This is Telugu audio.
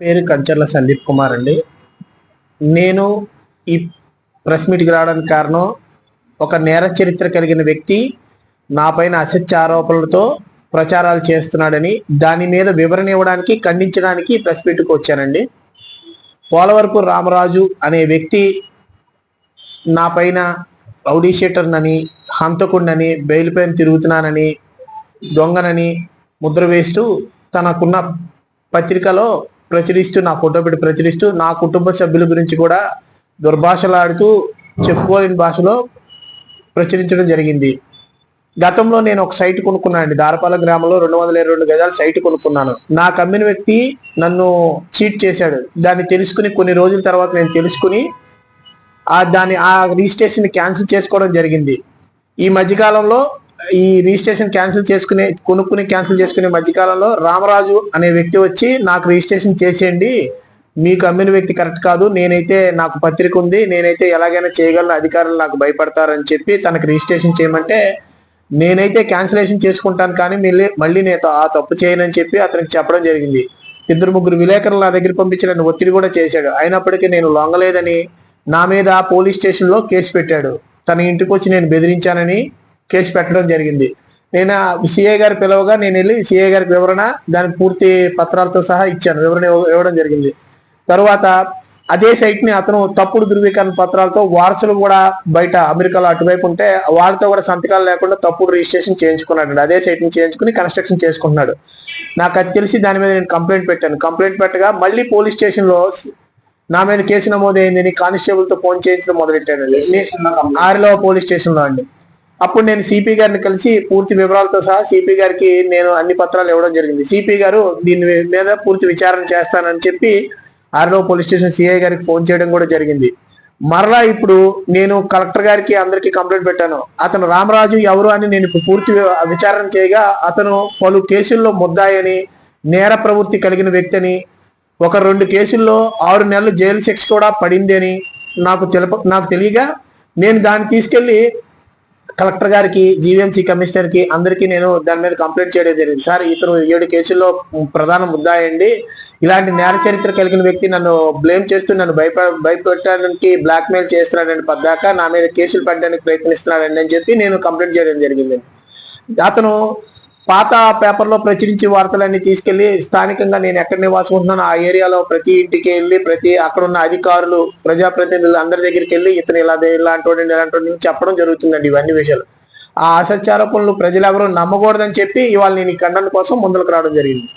పేరు కంచర్ల సందీప్ కుమార్ అండి. నేను ఈ ప్రెస్ మీట్కి రావడానికి కారణం ఒక నేర చరిత్ర కలిగిన వ్యక్తి నా పైన అసత్య ఆరోపణలతో ప్రచారాలు చేస్తున్నాడని దాని మీద వివరణ ఇవ్వడానికి ఖండించడానికి ప్రెస్ మీట్కి వచ్చానండి. పోలవరపు రామరాజు అనే వ్యక్తి నా పైన రౌడీ షీటర్నని హంతకుండని బెయిల్ పైన తిరుగుతున్నానని దొంగనని ముద్ర వేస్తూ తనకున్న పత్రికలో ప్రచురిస్తూ నా ఫోటో పెట్టి ప్రచురిస్తూ నా కుటుంబ సభ్యుల గురించి కూడా దుర్భాషలాడుతూ చెప్పుకోలేని భాషలో ప్రచురించడం జరిగింది. గతంలో నేను ఒక సైట్ కొనుక్కున్నానండి దారపాల గ్రామంలో రెండు వందల ఇరవై రెండు గజాల సైట్ కొనుక్కున్నాను. నా కమ్మిన వ్యక్తి నన్ను చీట్ చేశాడు. దాన్ని తెలుసుకుని కొన్ని రోజుల తర్వాత నేను తెలుసుకుని ఆ దాన్ని ఆ రిజిస్ట్రేషన్ క్యాన్సిల్ చేసుకోవడం జరిగింది. ఈ మధ్యకాలంలో ఈ రిజిస్ట్రేషన్ క్యాన్సిల్ చేసుకునే కొనుక్కుని క్యాన్సిల్ చేసుకునే మధ్యకాలంలో రామరాజు అనే వ్యక్తి వచ్చి నాకు రిజిస్ట్రేషన్ చేసేయండి. మీకు అమ్మిన వ్యక్తి కరెక్ట్ కాదు. నేనైతే నాకు పత్రిక ఉంది. నేనైతే ఎలాగైనా చేయగలను. అధికారులు నాకు భయపడతారని చెప్పి తనకు రిజిస్ట్రేషన్ చేయమంటే నేనైతే క్యాన్సిలేషన్ చేసుకుంటాను కానీ మళ్ళీ మళ్ళీ నేను ఆ తప్పు చేయనని చెప్పి అతనికి చెప్పడం జరిగింది. ఇద్దరు ముగ్గురు విలేకరులు నా దగ్గర పంపించి నన్ను ఒత్తిడి కూడా చేశాడు. అయినప్పటికీ నేను లొంగలేదని నా మీద పోలీస్ స్టేషన్లో కేసు పెట్టాడు. తన ఇంటికి వచ్చి నేను బెదిరించానని కేసు పెట్టడం జరిగింది. నేను సిఐ గారి పిలవగా నేను వెళ్ళి సిఐ గారికి వివరణ దాని పూర్తి పత్రాలతో సహా ఇచ్చాను. వివరణ ఇవ్వ- ఇవ్వడం జరిగింది. తరువాత అదే సైట్ని అతను తప్పుడు ధృవీకరణ పత్రాలతో వారసులు కూడా బయట అమెరికాలో అటువైపు ఉంటే వారితో కూడా సంతకాలు లేకుండా తప్పుడు రిజిస్ట్రేషన్ చేయించుకున్నాడు అదే సైట్ని చేయించుకుని కన్స్ట్రక్షన్ చేసుకుంటున్నాడు. నాకు అది తెలిసి దాని మీద నేను కంప్లైంట్ పెట్టాను. కంప్లైంట్ పెట్టగా మళ్ళీ పోలీస్ స్టేషన్లో నా మీద కేసు నమోదైందని కానిస్టేబుల్తో ఫోన్ చేయించడం మొదలెట్టాను ఆరిలో పోలీస్ స్టేషన్లో అండి. అప్పుడు నేను సిపి గారిని కలిసి పూర్తి వివరాలతో సహా సిపి గారికి నేను అన్ని పత్రాలు ఇవ్వడం జరిగింది. సిపి గారు దీని మీద పూర్తి విచారణ చేస్తానని చెప్పి ఆర్లో పోలీస్ స్టేషన్ సిఐ గారికి ఫోన్ చేయడం కూడా జరిగింది. మరలా ఇప్పుడు నేను కలెక్టర్ గారికి అందరికీ కంప్లైంట్ పెట్టాను. అతను రామరాజు ఎవరు అని నేను ఇప్పుడు పూర్తి విచారణ చేయగా అతను పలు కేసుల్లో ముద్దాయని నేర ప్రవృత్తి కలిగిన వ్యక్తి అని ఒక రెండు కేసుల్లో ఆరు నెలలు జైలు శిక్ష కూడా పడింది అని నాకు తెలుప నాకు తెలియగా నేను దాన్ని తీసుకెళ్ళి కలెక్టర్ గారికి జీవీఎంసీ కమిషనర్కి అందరికీ నేను దాని మీద కంప్లైంట్ చేయడం జరిగింది. సార్ ఇతను ఏడు కేసుల్లో ప్రధాన ముద్దాయండి ఇలాంటి నేర చరిత్ర కలిగిన వ్యక్తి నన్ను బ్లేమ్ చేస్తూ నన్ను భయప భయపెట్టడానికి బ్లాక్ మెయిల్ చేస్తున్నాడని పద్దాక. నా మీద కేసులు పెట్టడానికి ప్రయత్నిస్తున్నాడని అని చెప్పి నేను కంప్లైంట్ చేయడం జరిగింది అతను పాత పేపర్లో ప్రచురించి వార్తలన్నీ తీసుకెళ్ళి స్థానికంగా నేను ఎక్కడ నివాసం ఉంటున్నానో ఆ ఏరియాలో ప్రతి ఇంటికి వెళ్ళి ప్రతి అక్కడ ఉన్న అధికారులు ప్రజాప్రతినిధులు అందరి దగ్గరికి వెళ్ళి ఇతను ఇలా ఇలాంటి ఇలాంటి చెప్పడం జరుగుతుందండి ఇవన్నీ విషయాలు. ఆ అసత్యారోపణలు ప్రజలు ఎవరు నమ్మకూడదని చెప్పి ఇవాళ నేను ఈ ఖండన కోసం ముందుకు రావడం జరిగింది.